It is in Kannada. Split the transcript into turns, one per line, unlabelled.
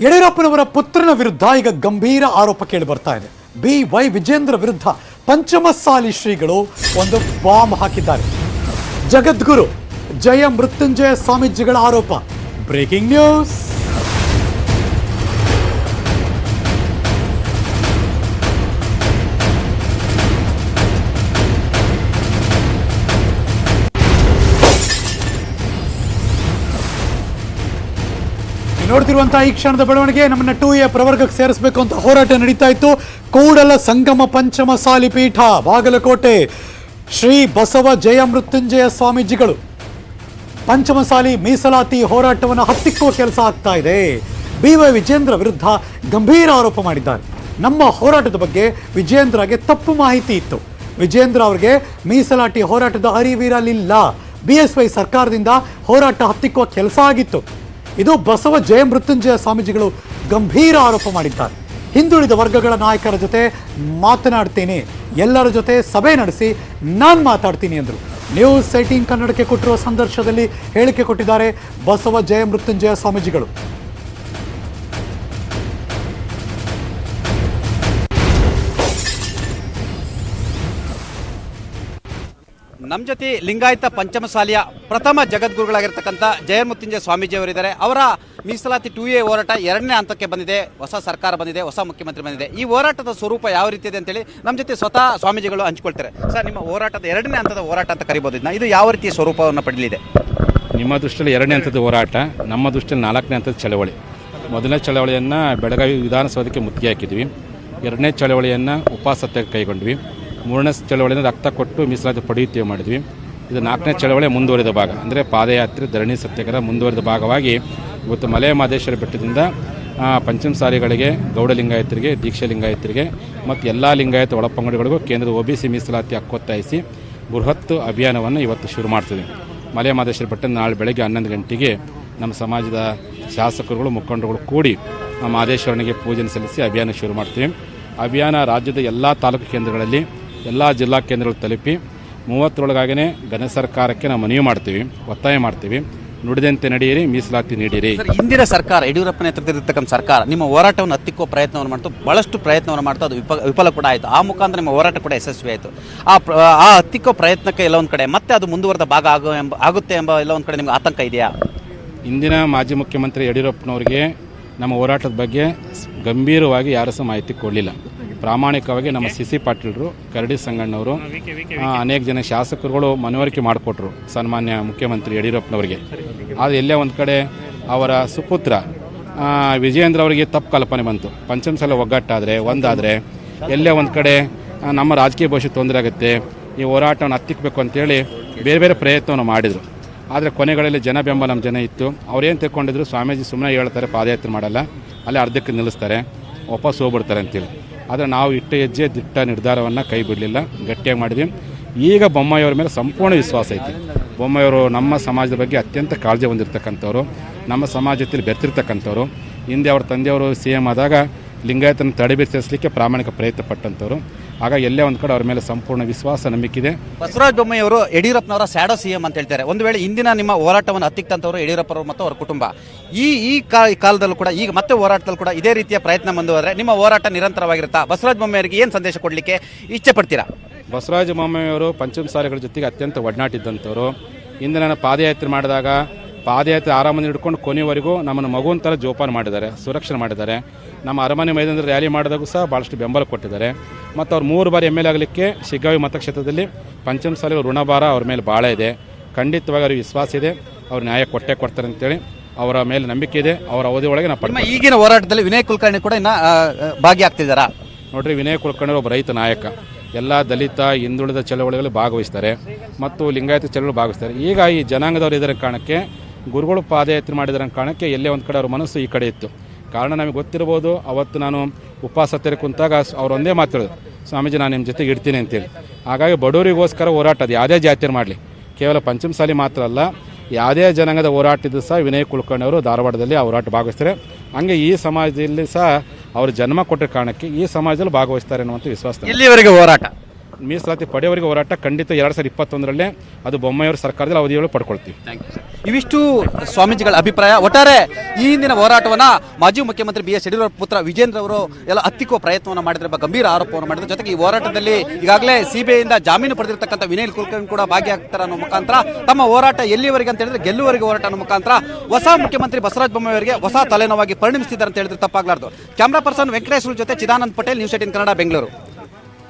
ಯಡಿಯೂರಪ್ಪನವರ ಪುತ್ರನ ವಿರುದ್ಧ ಈಗ ಗಂಭೀರ ಆರೋಪ ಕೇಳಿ ಬರ್ತಾ ಇದೆ. ಬಿ ವೈ ವಿಜೇಂದ್ರ ವಿರುದ್ಧ ಪಂಚಮಸಾಲಿ ಶ್ರೀಗಳು ಒಂದು ಬಾಂಬ್ ಹಾಕಿದ್ದಾರೆ. ಜಗದ್ಗುರು ಜಯ ಮೃತ್ಯುಂಜಯ ಸ್ವಾಮೀಜಿಗಳ ಆರೋಪ. Breaking news. ನೋಡ್ತಿರುವಂತಹ ಈ ಕ್ಷಣದ ಬೆಳವಣಿಗೆ ನಮ್ಮನ್ನ ಟು ಎ ಪ್ರವರ್ಗಕ್ಕೆ ಸೇರಿಸಬೇಕು ಅಂತ ಹೋರಾಟ ನಡೀತಾ ಇತ್ತು. ಕೂಡಲ ಸಂಗಮ ಪಂಚಮ ಸಾಲಿ ಪೀಠ, ಬಾಗಲಕೋಟೆ, ಶ್ರೀ ಬಸವ ಜಯ ಮೃತ್ಯುಂಜಯ ಸ್ವಾಮೀಜಿಗಳು. ಪಂಚಮಸಾಲಿ ಮೀಸಲಾತಿ ಹೋರಾಟವನ್ನು ಹತ್ತಿಕ್ಕುವ ಕೆಲಸ ಆಗ್ತಾ ಇದೆ. ಬಿ ವೈ ವಿಜೇಂದ್ರ ವಿರುದ್ಧ ಗಂಭೀರ ಆರೋಪ ಮಾಡಿದ್ದಾರೆ. ನಮ್ಮ ಹೋರಾಟದ ಬಗ್ಗೆ ವಿಜೇಂದ್ರಗೆ ತಪ್ಪು ಮಾಹಿತಿ ಇತ್ತು. ವಿಜೇಂದ್ರ ಅವರಿಗೆ ಮೀಸಲಾತಿ ಹೋರಾಟದ ಅರಿವಿರಲಿಲ್ಲ. ಬಿ ಎಸ್ ವೈ ಸರ್ಕಾರದಿಂದ ಹೋರಾಟ ಹತ್ತಿಕ್ಕುವ ಕೆಲಸ ಆಗಿತ್ತು. ಇದು ಬಸವ ಜಯ ಮೃತ್ಯುಂಜಯ ಸ್ವಾಮೀಜಿಗಳು ಗಂಭೀರ ಆರೋಪ ಮಾಡಿದ್ದಾರೆ. ಹಿಂದುಳಿದ ವರ್ಗಗಳ ನಾಯಕರ ಜೊತೆ ಮಾತನಾಡ್ತೀನಿ. ಎಲ್ಲರ ಜೊತೆ ಸಭೆ ನಡೆಸಿ ನಾನು ಮಾತಾಡ್ತೀನಿ ಎಂದರು ನ್ಯೂಸ್ ಸೈಟಿಂಗ್ ಕನ್ನಡಕ್ಕೆ ಕೊಟ್ಟಿರುವ ಸಂದರ್ಶನದಲ್ಲಿ ಹೇಳಿಕೆ ಕೊಟ್ಟಿದ್ದಾರೆ ಬಸವ ಜಯ ಮೃತ್ಯುಂಜಯ ಸ್ವಾಮೀಜಿಗಳು.
ನಮ್ಮ ಜೊತೆ ಲಿಂಗಾಯತ ಪಂಚಮಸಾಲಿಯ ಪ್ರಥಮ ಜಗದ್ಗುರುಗಳಾಗಿರ್ತಕ್ಕಂಥ ಜಯಮೃತ್ಯುಂಜಯ ಸ್ವಾಮೀಜಿ ಅವರಿದ್ದಾರೆ ಅವರ ಮೀಸಲಾತಿ ಟು ಎ ಹೋರಾಟ ಎರಡನೇ ಹಂತಕ್ಕೆ ಬಂದಿದೆ. ಹೊಸ ಸರ್ಕಾರ ಬಂದಿದೆ, ಹೊಸ ಮುಖ್ಯಮಂತ್ರಿ ಬಂದಿದೆ. ಈ ಹೋರಾಟದ ಸ್ವರೂಪ ಯಾವ ರೀತಿ ಇದೆ ಅಂತೇಳಿ ನಮ್ಮ ಜೊತೆ ಸ್ವತಃ ಸ್ವಾಮೀಜಿಗಳು ಹಂಚ್ಕೊಳ್ತಾರೆ. ಸರ್, ನಿಮ್ಮ ಹೋರಾಟದ ಎರಡನೇ ಹಂತದ ಹೋರಾಟ ಅಂತ ಕರಿಬೋದು. ಇದನ್ನ ಇದು ಯಾವ ರೀತಿಯ ಸ್ವರೂಪವನ್ನು ಪಡೆಯಲಿದೆ?
ನಿಮ್ಮ ದೃಷ್ಟಿಯಲ್ಲಿ ಎರಡನೇ ಹಂತದ ಹೋರಾಟ, ನಮ್ಮ ದೃಷ್ಟಿಯಲ್ಲಿ ನಾಲ್ಕನೇ ಹಂತದ ಚಳವಳಿ. ಮೊದಲನೇ ಚಳವಳಿಯನ್ನು ಬೆಳಗಾವಿ ವಿಧಾನಸೌಧಕ್ಕೆ ಮುತ್ತಿಗೆ ಹಾಕಿದ್ವಿ. ಎರಡನೇ ಚಳವಳಿಯನ್ನು ಉಪವಾಸತ್ಯಾಗ ಕೈಗೊಂಡ್ವಿ. ಮೂರನೇ ಚಳವಳಿಯಿಂದ ರಕ್ತ ಕೊಟ್ಟು ಮೀಸಲಾತಿ ಪಡೆಯುತ್ತೇವೆ ಮಾಡಿದ್ವಿ. ಇದು ನಾಲ್ಕನೇ ಚಳವಳಿ ಮುಂದುವರಿದ ಭಾಗ. ಅಂದರೆ ಪಾದಯಾತ್ರೆ, ಧರಣಿ, ಸತ್ಯಾಗ್ರಹ ಮುಂದುವರಿದ ಭಾಗವಾಗಿ ಇವತ್ತು ಮಲೆ ಮಹದೇಶ್ವರ ಬೆಟ್ಟದಿಂದ ಪಂಚಮಸಾರಿಗಳಿಗೆ ಲಿಂಗಾಯತರಿಗೆ ದೀಕ್ಷಾ ಲಿಂಗಾಯತರಿಗೆ ಮತ್ತು ಎಲ್ಲ ಲಿಂಗಾಯತ ಒಳಪಂಗಡಿಗಳಿಗೂ ಕೇಂದ್ರದ ಒ ಬಿ ಸಿ ಮೀಸಲಾತಿ ಹಕ್ಕೊತ್ತಾಯಿಸಿ ಬೃಹತ್ ಅಭಿಯಾನವನ್ನು ಇವತ್ತು ಶುರು ಮಾಡ್ತೀವಿ ಮಲೆ ಮಹದೇಶ್ವರ ಬೆಟ್ಟ ನಾಳೆ ಬೆಳಗ್ಗೆ ಹನ್ನೊಂದು ಗಂಟೆಗೆ ನಮ್ಮ ಸಮಾಜದ ಶಾಸಕರುಗಳು, ಮುಖಂಡರುಗಳು ಕೂಡಿ ನಮ್ಮ ಮಹದೇಶ್ವರನಿಗೆ ಪೂಜೆ ಸಲ್ಲಿಸಿ ಅಭಿಯಾನ ಶುರು ಮಾಡ್ತೀವಿ. ಅಭಿಯಾನ ರಾಜ್ಯದ ಎಲ್ಲ ತಾಲೂಕು ಕೇಂದ್ರಗಳಲ್ಲಿ ಎಲ್ಲ ಜಿಲ್ಲಾ ಕೇಂದ್ರಗಳು ತಲುಪಿ ಮೂವತ್ತರೊಳಗಾಗೇ ಘನ ಸರ್ಕಾರಕ್ಕೆ ನಾವು ಮನವಿ ಮಾಡ್ತೀವಿ ಒತ್ತಾಯ ಮಾಡ್ತೀವಿ. ನುಡಿದಂತೆ ನಡೆಯಿರಿ ಮೀಸಲಾತಿ ನೀಡಿರಿ.
ಹಿಂದಿನ ಸರ್ಕಾರ ಯಡಿಯೂರಪ್ಪ ನೇತೃತ್ವದಲ್ಲಿರ್ತಕ್ಕಂಥ ಸರ್ಕಾರ ನಿಮ್ಮ ಹೋರಾಟವನ್ನು ಹತ್ತಿಕ್ಕೋ ಪ್ರಯತ್ನವನ್ನು ಮಾಡ್ತು ಬಹಳಷ್ಟು ಪ್ರಯತ್ನವನ್ನು ಮಾಡ್ತಾ ಅದು ವಿಫಲ ವಿಫಲ ಕೂಡ ಆಯಿತು. ಆ ಮುಖಾಂತರ ನಿಮ್ಮ ಹೋರಾಟ ಕೂಡ ಯಶಸ್ವಿ ಆಯಿತು. ಆ ಆ ಹತ್ತಿಕ್ಕೋ ಪ್ರಯತ್ನಕ್ಕೆ ಎಲ್ಲ ಒಂದು ಕಡೆ ಮತ್ತೆ ಅದು ಮುಂದುವರೆದ ಭಾಗ ಆಗೋ ಎಂಬ ಆಗುತ್ತೆ ಎಂಬ ಎಲ್ಲ ಒಂದು ಕಡೆ ನಿಮ್ಗೆ ಆತಂಕ ಇದೆಯಾ?
ಇಂದಿನ ಮಾಜಿ ಮುಖ್ಯಮಂತ್ರಿ ಯಡಿಯೂರಪ್ಪನವರಿಗೆ ನಮ್ಮ ಹೋರಾಟದ ಬಗ್ಗೆ ಗಂಭೀರವಾಗಿ ಯಾರೂ ಸಹ ಮಾಹಿತಿ ಕೊಡಲಿಲ್ಲ. ಪ್ರಾಮಾಣಿಕವಾಗಿ ನಮ್ಮ ಸಿ ಸಿ ಪಾಟೀಲ್ರು ಕರಡಿ ಸಂಗಣ್ಣವರು ಅನೇಕ ಜನ ಶಾಸಕರುಗಳು ಮನವರಿಕೆ ಮಾಡಿಕೊಟ್ರು ಸನ್ಮಾನ್ಯ ಮುಖ್ಯಮಂತ್ರಿ ಯಡಿಯೂರಪ್ಪನವರಿಗೆ. ಆದರೆ ಎಲ್ಲೇ ಒಂದು ಕಡೆ ಅವರ ಸುಪುತ್ರ ವಿಜಯೇಂದ್ರ ಅವರಿಗೆ ತಪ್ಪು ಕಲ್ಪನೆ ಬಂತು. ಪಂಚಮಸಾಲ ಒಗ್ಗಟ್ಟಾದರೆ ಒಂದಾದರೆ ಎಲ್ಲೇ ಒಂದು ಕಡೆ ನಮ್ಮ ರಾಜಕೀಯ ಭವಿಷ್ಯ ತೊಂದರೆ ಆಗುತ್ತೆ ಈ ಹೋರಾಟವನ್ನು ಹತ್ತಿಕ್ಕಬೇಕು ಅಂತೇಳಿ ಬೇರೆ ಬೇರೆ ಪ್ರಯತ್ನವನ್ನು ಮಾಡಿದರು. ಆದರೆ ಕೊನೆಗಳಲ್ಲಿ ಜನ ಬೆಂಬಲ ನಮ್ಮ ಜನ ಇತ್ತು. ಅವ್ರೇನು ತಿಳ್ಕೊಂಡಿದ್ರು ಸ್ವಾಮೀಜಿ ಸುಮ್ಮನೆ ಹೇಳ್ತಾರೆ ಪಾದಯಾತ್ರೆ ಮಾಡಲ್ಲ ಅಲ್ಲಿ ಅರ್ಧಕ್ಕೆ ನಿಲ್ಲಿಸ್ತಾರೆ ವಾಪಸ್ ಹೋಗ್ಬಿಡ್ತಾರೆ ಅಂತೇಳಿ. ಆದರೆ ನಾವು ಇಟ್ಟ ಹೆಜ್ಜೆ ದಿಟ್ಟ ನಿರ್ಧಾರವನ್ನು ಕೈ ಬಿಡಲಿಲ್ಲ, ಗಟ್ಟಿಯಾಗಿ ಮಾಡಿದ್ವಿ. ಈಗ ಬೊಮ್ಮಾಯಿಯವ್ರ ಮೇಲೆ ಸಂಪೂರ್ಣ ವಿಶ್ವಾಸ ಐತಿ. ಬೊಮ್ಮಾಯಿಯವರು ನಮ್ಮ ಸಮಾಜದ ಬಗ್ಗೆ ಅತ್ಯಂತ ಕಾಳಜಿ ಹೊಂದಿರತಕ್ಕಂಥವ್ರು, ನಮ್ಮ ಸಮಾಜದಲ್ಲಿ ಬೆರ್ತಿರ್ತಕ್ಕಂಥವ್ರು. ಹಿಂದೆ ಅವ್ರ ತಂದೆಯವರು ಸಿ ಎಂ ಆದಾಗ ಲಿಂಗಾಯತನ ತಡೆಬಿಡಿಸಲಿಕ್ಕೆ ಪ್ರಾಮಾಣಿಕ ಪ್ರಯತ್ನ ಪಟ್ಟಂಥವ್ರು ಆಗ ಎಲ್ಲೇ ಒಂದು ಕಡೆ ಅವ್ರ ಮೇಲೆ ಸಂಪೂರ್ಣ ವಿಶ್ವಾಸ ನಂಬಿಕಿದೆ
ಬಸವರಾಜ ಬೊಮ್ಮೆಯವರು ಯಡಿಯೂರಪ್ಪನವರ ಸ್ಯಾಡೋ ಸಿ ಎಂ ಅಂತ ಹೇಳ್ತಾರೆ. ಒಂದು ವೇಳೆ ಇಂದಿನ ನಿಮ್ಮ ಹೋರಾಟವನ್ನು ಹತ್ತಿಕ್ಕಂಥವ್ರು ಯಡಿಯೂರಪ್ಪನವರು ಮತ್ತು ಅವರ ಕುಟುಂಬ. ಈ ಈ ಕಾ- ಕಾಲದಲ್ಲೂ ಕೂಡ ಈಗ ಮತ್ತೆ ಹೋರಾಟದಲ್ಲಿ ಕೂಡ ಇದೇ ರೀತಿಯ ಪ್ರಯತ್ನ ಮುಂದುವರೆ ನಿಮ್ಮ ಹೋರಾಟ ನಿರಂತರವಾಗಿರುತ್ತಾ? ಬಸವರಾಜ ಬೊಮ್ಮೆಯವರಿಗೆ ಏನು ಸಂದೇಶ ಕೊಡಲಿಕ್ಕೆ ಇಚ್ಛೆ ಪಡ್ತೀರಾ?
ಬಸವರಾಜ ಪಂಚಮ ಪಂಚಮಸಾಲಿಗಳ ಜೊತೆಗೆ ಅತ್ಯಂತ ಒಡನಾಟಿದ್ದಂಥವ್ರು ಇಂದು ನಾನು ಪಾದಯಾತ್ರೆ ಮಾಡಿದಾಗ ಪಾದಯಾತ್ರೆ ಆರಾಮದಿಂದ ಹಿಡ್ಕೊಂಡು ಕೊನೆಯವರೆಗೂ ನಮ್ಮನ್ನು ಮಗುವಿನ ಥರ ಜೋಪಾನ ಮಾಡಿದ್ದಾರೆ ಸುರಕ್ಷಣೆ ಮಾಡಿದ್ದಾರೆ. ನಮ್ಮ ಅರಮನೆ ಮೈದಾನದ ರ್ಯಾಲಿ ಮಾಡಿದಾಗೂ ಸಹ ಭಾಳಷ್ಟು ಬೆಂಬಲ ಕೊಟ್ಟಿದ್ದಾರೆ. ಮತ್ತು ಅವ್ರು ಮೂರು ಬಾರಿ ಎಂ ಎಲ್ ಆಗಲಿಕ್ಕೆ ಶಿಗ್ಗಾವಿ ಮತಕ್ಷೇತ್ರದಲ್ಲಿ ಪಂಚಮಸಾಲಿಗಳ ಋಣಭಾರ ಅವ್ರ ಮೇಲೆ ಭಾಳ ಇದೆ. ಖಂಡಿತವಾಗಿ ಅವ್ರಿಗೆ ವಿಶ್ವಾಸ ಇದೆ. ಅವ್ರು ನ್ಯಾಯ ಕೊಟ್ಟೆ ಕೊಡ್ತಾರೆ ಅಂತೇಳಿ ಅವರ ಮೇಲೆ ನಂಬಿಕೆ ಇದೆ. ಅವರ ಅವಧಿ ಒಳಗೆ ನಾವು
ಈಗಿನ ಹೋರಾಟದಲ್ಲಿ ವಿನಯ್ ಕುಲಕರ್ಣಿ ಕೂಡ ಇನ್ನ ಭಾಗಿಯಾಗ್ತಿದ್ದಾರಾ?
ನೋಡ್ರಿ ವಿನಯ್ ಕುಲಕರ್ಣಿ ಒಬ್ಬ ರೈತ ನಾಯಕ. ಎಲ್ಲ ದಲಿತ ಹಿಂದುಳಿದ ಚಳವಳಿಗಳಲ್ಲಿ ಭಾಗವಹಿಸ್ತಾರೆ. ಮತ್ತು ಲಿಂಗಾಯತ ಚಳವಳಿ ಭಾಗವಹಿಸ್ತಾರೆ. ಈಗ ಈ ಜನಾಂಗದವರು ಇದರ ಕಾರಣಕ್ಕೆ ಗುರುಗಳು ಪಾದಯಾತ್ರೆ ಮಾಡಿದ್ರ ಕಾರಣಕ್ಕೆ ಎಲ್ಲೇ ಒಂದು ಕಡೆ ಅವ್ರ ಮನಸ್ಸು ಈ ಕಡೆ ಇತ್ತು. ಕಾರಣ ನಮಗೆ ಗೊತ್ತಿರ್ಬೋದು ಅವತ್ತು ನಾನು ಉಪವಾಸ ಹತ್ತಿರ ಕುಂತಾಗ ಅವ್ರು ಒಂದೇ ಮಾತು ಹೇಳಿದ್ರು ಸ್ವಾಮೀಜಿ ನಾನು ನಿಮ್ಮ ಜೊತೆಗೆ ಇಡ್ತೀನಿ ಅಂತೇಳಿ. ಹಾಗಾಗಿ ಬಡವರಿಗೋಸ್ಕರ ಹೋರಾಟ ಅದು, ಯಾವುದೇ ಜಾತಿಯರು ಮಾಡಲಿ. ಕೇವಲ ಪಂಚಮಸಾಲಿ ಮಾತ್ರ ಅಲ್ಲ, ಯಾವುದೇ ಜನಾಂಗದ ಹೋರಾಟದ್ದು ಸಹ ವಿನಯ್ ಕುಲಕರ್ಣಿ ಅವರು ಧಾರವಾಡದಲ್ಲಿ ಆ ಹೋರಾಟ ಭಾಗವಹಿಸ್ತಾರೆ. ಹಂಗೆ ಈ ಸಮಾಜದಲ್ಲಿ ಸಹ ಅವರು ಜನ್ಮ ಕೊಟ್ಟ ಕಾರಣಕ್ಕೆ ಈ ಸಮಾಜದಲ್ಲಿ ಭಾಗವಹಿಸ್ತಾರೆ ಅನ್ನುವಂಥ ವಿಶ್ವಾಸ
ಇಲ್ಲಿವರೆಗೆ ಹೋರಾಟ?
ಮೀಸಲಾತಿ ಪಡೆಯವರಿಗೆ ಹೋರಾಟ ಖಂಡಿತ ಎರಡು ಸಾವಿರದ ಇಪ್ಪತ್ತೊಂದರಲ್ಲೇ ಅದು ಬೊಮ್ಮಾಯಿಯವರ ಸರ್ಕಾರದಲ್ಲಿ ಅವಧಿಯೊಳಗೆ ಪಡ್ಕೊಳ್ತೀವಿ.
ಇವಿಷ್ಟು ಸ್ವಾಮೀಜಿಗಳ ಅಭಿಪ್ರಾಯ. ಒಟ್ಟಾರೆ ಈ ಹಿಂದಿನ ಹೋರಾಟವನ್ನ ಮಾಜಿ ಮುಖ್ಯಮಂತ್ರಿ ಬಿ ಎಸ್ ಯಡಿಯೂರಪ್ಪ ಪುತ್ರ ವಿಜೇಂದ್ರ ಅವರು ಎಲ್ಲ ಹತ್ತಿಕ್ಕುವ ಪ್ರಯತ್ನವನ್ನು ಮಾಡಿದ್ರೆ ಎಂಬ ಗಂಭೀರ ಆರೋಪವನ್ನು ಮಾಡಿದ್ರು. ಜೊತೆಗೆ ಈ ಹೋರಾಟದಲ್ಲಿ ಈಗಾಗಲೇ ಸಿಬಿಐಯಿಂದ ಜಾಮೀನು ಪಡೆದಿರತಕ್ಕಂಥ ವಿನಯ್ ಕುಲಕರ್ಣಿ ಕೂಡ ಭಾಗಿಯಾಗ್ತಾರೆ ಅನ್ನೋ ಮುಖಾಂತರ, ತಮ್ಮ ಹೋರಾಟ ಎಲ್ಲಿವರೆಗೆ ಅಂತ ಹೇಳಿದ್ರೆ ಗೆಲ್ಲುವರೆಗೆ ಹೋರಾಟ ಅನ್ನೋ ಮುಖಾಂತರ ಹೊಸ ಮುಖ್ಯಮಂತ್ರಿ ಬಸವರಾಜ ಬೊಮ್ಮಾಯಿ ಅವರಿಗೆ ಹೊಸ ತಲೆನೋವಾಗಿ ಪರಿಣಮಿಸಿದ್ದಾರೆ ಅಂತ ಹೇಳಿದ್ರೆ ತಪ್ಪಾಗಲಾರ್ದು. ಕ್ಯಾಮ್ರಾ ಪರ್ಸನ್ ವೆಂಕಟೇಶ್ವರ ಜೊತೆ ಚಿದಾನಂದ್ ಪಟೇಲ್, ನ್ಯೂಸ್ ಏಟಿನ್ ಕನ್ನಡ, ಬೆಂಗಳೂರು.